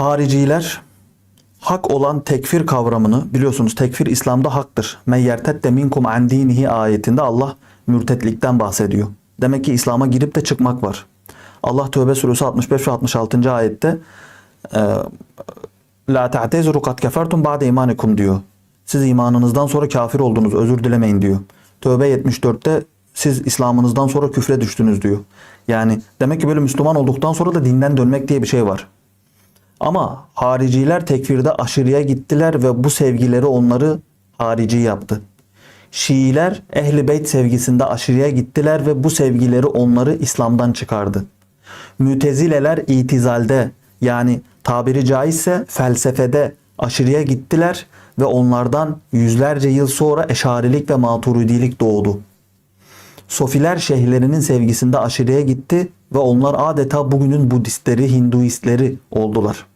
Hariciler hak olan tekfir kavramını biliyorsunuz tekfir İslam'da haktır. Men yertedde minkum an dinihi ayetinde Allah mürtetlikten bahsediyor. Demek ki İslam'a girip de çıkmak var. Allah Tövbe suresi 65 ve 66. ayette e, La ta'tezuru kad kefertum ba'de imanikum diyor. Siz imanınızdan sonra kafir oldunuz özür dilemeyin diyor. Tövbe 74'te siz İslam'ınızdan sonra küfre düştünüz diyor. Yani demek ki böyle Müslüman olduktan sonra da dinden dönmek diye bir şey var. Ama hariciler tekfirde aşırıya gittiler ve bu sevgileri onları harici yaptı. Şiiler ehli beyt sevgisinde aşırıya gittiler ve bu sevgileri onları İslam'dan çıkardı. Mütezileler itizalde yani tabiri caizse felsefede aşırıya gittiler ve onlardan yüzlerce yıl sonra eşarilik ve maturidilik doğdu. Sofiler şeyhlerinin sevgisinde aşırıya gitti ve onlar adeta bugünün Budistleri, Hinduistleri oldular.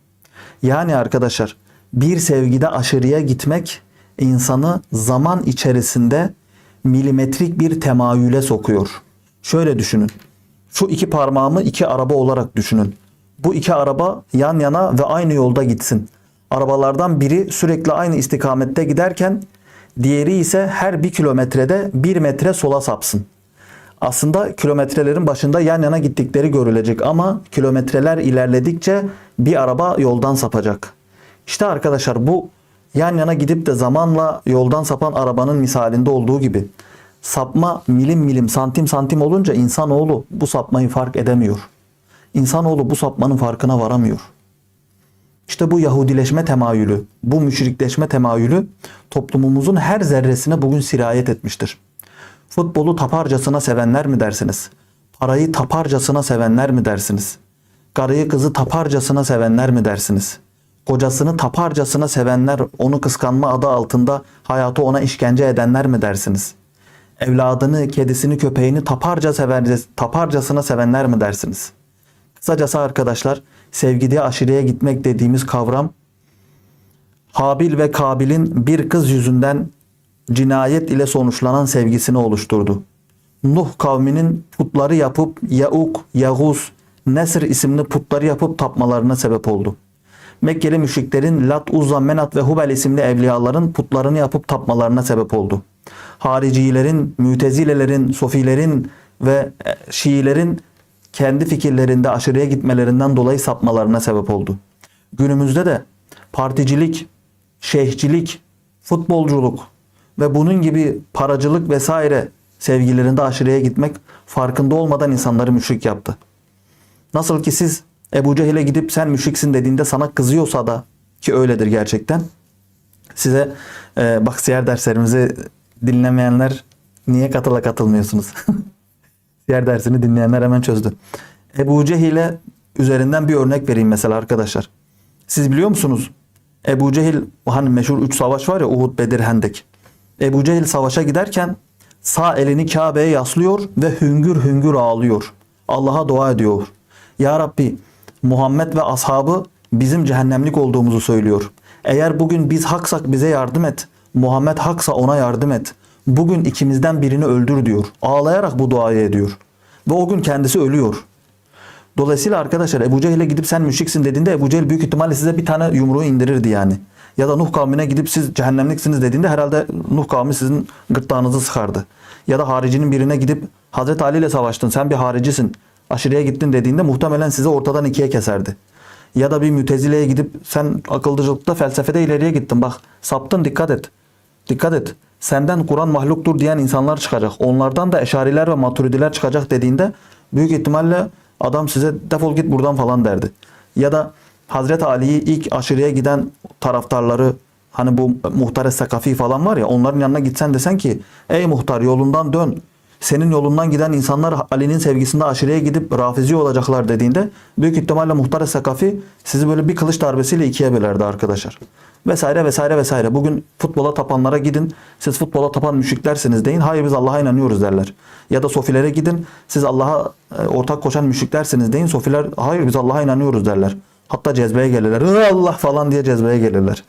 Yani arkadaşlar bir sevgide aşırıya gitmek insanı zaman içerisinde milimetrik bir temayüle sokuyor. Şöyle düşünün. Şu iki parmağımı iki araba olarak düşünün. Bu iki araba yan yana ve aynı yolda gitsin. Arabalardan biri sürekli aynı istikamette giderken diğeri ise her bir kilometrede bir metre sola sapsın. Aslında kilometrelerin başında yan yana gittikleri görülecek ama kilometreler ilerledikçe bir araba yoldan sapacak. İşte arkadaşlar bu yan yana gidip de zamanla yoldan sapan arabanın misalinde olduğu gibi sapma milim milim santim santim olunca insanoğlu bu sapmayı fark edemiyor. İnsanoğlu bu sapmanın farkına varamıyor. İşte bu Yahudileşme temayülü, bu müşrikleşme temayülü toplumumuzun her zerresine bugün sirayet etmiştir. Futbolu taparcasına sevenler mi dersiniz? Parayı taparcasına sevenler mi dersiniz? Karıyı kızı taparcasına sevenler mi dersiniz? Kocasını taparcasına sevenler, onu kıskanma adı altında hayatı ona işkence edenler mi dersiniz? Evladını, kedisini, köpeğini taparca sever, taparcasına sevenler mi dersiniz? Kısacası arkadaşlar, sevgide aşırıya gitmek dediğimiz kavram Habil ve Kabil'in bir kız yüzünden cinayet ile sonuçlanan sevgisini oluşturdu. Nuh kavminin putları yapıp Yauk, Yahuz, Nesr isimli putları yapıp tapmalarına sebep oldu. Mekkeli müşriklerin Lat, Uzza, Menat ve Hubel isimli evliyaların putlarını yapıp tapmalarına sebep oldu. Haricilerin, Mütezilelerin, Sofilerin ve e, Şiilerin kendi fikirlerinde aşırıya gitmelerinden dolayı sapmalarına sebep oldu. Günümüzde de particilik, şeyhcilik, futbolculuk ve bunun gibi paracılık vesaire sevgilerinde aşırıya gitmek farkında olmadan insanları müşrik yaptı. Nasıl ki siz Ebu Cehil'e gidip sen müşriksin dediğinde sana kızıyorsa da ki öyledir gerçekten. Size e, bak siyer derslerimizi dinlemeyenler niye katıla katılmıyorsunuz? siyer dersini dinleyenler hemen çözdü. Ebu Cehil'e üzerinden bir örnek vereyim mesela arkadaşlar. Siz biliyor musunuz? Ebu Cehil hani meşhur 3 savaş var ya Uhud, Bedir, Hendek. Ebu Cehil savaşa giderken sağ elini Kabe'ye yaslıyor ve hüngür hüngür ağlıyor. Allah'a dua ediyor. Ya Rabbi Muhammed ve ashabı bizim cehennemlik olduğumuzu söylüyor. Eğer bugün biz haksak bize yardım et. Muhammed haksa ona yardım et. Bugün ikimizden birini öldür diyor. Ağlayarak bu duayı ediyor. Ve o gün kendisi ölüyor. Dolayısıyla arkadaşlar Ebu Cehil'e gidip sen müşriksin dediğinde Ebu Cehil büyük ihtimalle size bir tane yumruğu indirirdi yani. Ya da Nuh kavmine gidip siz cehennemliksiniz dediğinde herhalde Nuh kavmi sizin gırtlağınızı sıkardı. Ya da haricinin birine gidip Hazreti Ali ile savaştın sen bir haricisin aşırıya gittin dediğinde muhtemelen sizi ortadan ikiye keserdi. Ya da bir mütezileye gidip sen akıldıcılıkta felsefede ileriye gittin bak saptın dikkat et. Dikkat et. Senden Kur'an mahluktur diyen insanlar çıkacak. Onlardan da eşariler ve maturidiler çıkacak dediğinde büyük ihtimalle adam size defol git buradan falan derdi. Ya da Hazreti Ali'yi ilk aşırıya giden taraftarları hani bu muhtar sakafi falan var ya onların yanına gitsen desen ki ey muhtar yolundan dön. Senin yolundan giden insanlar Ali'nin sevgisinde aşırıya gidip rafizi olacaklar dediğinde büyük ihtimalle muhtar sakafi sizi böyle bir kılıç darbesiyle ikiye bölerdi arkadaşlar. Vesaire vesaire vesaire. Bugün futbola tapanlara gidin. Siz futbola tapan müşriklersiniz deyin. Hayır biz Allah'a inanıyoruz derler. Ya da sofilere gidin. Siz Allah'a e, ortak koşan müşriklersiniz deyin. Sofiler hayır biz Allah'a inanıyoruz derler. Hatta cezbeye gelirler. "Ey Allah falan diye cezbeye gelirler.